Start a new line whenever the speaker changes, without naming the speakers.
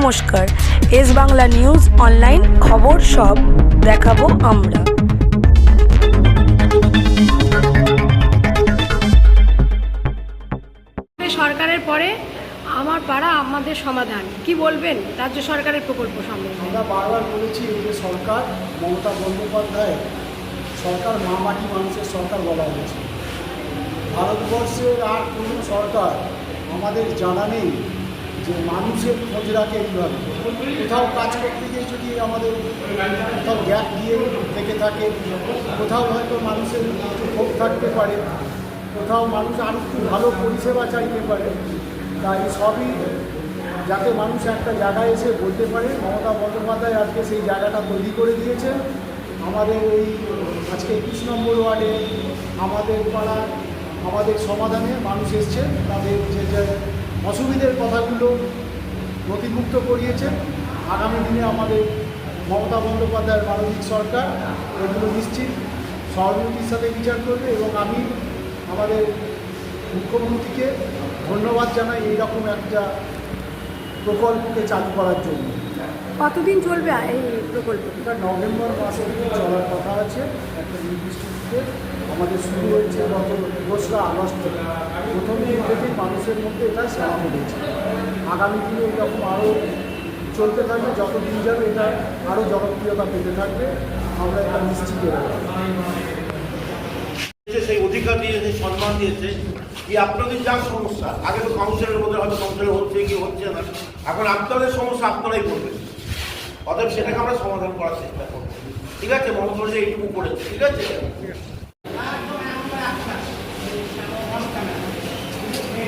নমস্কার। S Bangla news online খবর সব দেখাবো আমরা।
সরকারের পরে আমার পাড়া আমাদের সমাধান। কি বলবেন? রাজ্য সরকারের প্রকল্প সম্বন্ধে।
আমরা বারবার বলেছি যে সরকার মমতা বন্দ্যোপাধ্যায় সরকার মা মাটি মানুষের সরকার বলা হয়েছে। ভারতবর্ষের আর কোনো সরকার আমাদের জানা নেই। যে মানুষের খোঁজ রাখে এইভাবে। কোথাও কাজ করতে গিয়ে যদি আমাদের কোথাও গ্যাপ দিয়ে থেকে থাকে, কোথাও হয়তো মানুষের ক্ষোভ থাকতে পারে, কোথাও মানুষ আর একটু ভালো পরিষেবা চাইতে পারে, তাই সবই যাতে মানুষ একটা জায়গায় এসে বলতে পারে, মমতা বন্দ্যোপাধ্যায় আজকে সেই জায়গাটা তৈরি করে দিয়েছে আমাদের এই আজকে একুশ নম্বর ওয়ার্ডে আমাদের পাড়া আমাদের সমাধানে মানুষ এসছে, তাদের যে যে অসুবিধের কথাগুলো নথিভুক্ত করিয়েছে। আগামী দিনে আমাদের মমতা বন্দ্যোপাধ্যায়ের মানবিক সরকার এগুলো নিশ্চিত। সহমতির সাথে বিচার করবে এবং আমি আমাদের মুখ্যমন্ত্রীকে ধন্যবাদ জানাই এইরকম একটা প্রকল্পকে চালু করার জন্য।
কতদিন চলবে এই প্রকল্প?
এটা নভেম্বর মাসে চলার কথা আছে একটা নির্দিষ্ট দিকে আমাদের শুরু হয়েছে গত দোসরা আগস্ট থেকে। প্রথম দিন থেকেই মানুষের মধ্যে এটা সেবা হয়েছে আগামী দিনে এরকম আরও চলতে থাকবে, যত দিন যাবে এটা আরও জনপ্রিয়তা পেতে থাকবে। আমরা এটা নিশ্চিত
সেই অধিকার দিয়েছে সম্মান দিয়েছে কি আপনাদের যা সমস্যা, আগে তো কাউন্সিলের মধ্যে হয়তো কাউন্সিলর হচ্ছে কি হচ্ছে না, এখন আপনাদের সমস্যা আপনারাই করবেন। অতএব সেটাকে আমরা সমাধান করার চেষ্টা করব। ঠিক আছে মমতা এইটুকু করেছে, ঠিক আছে?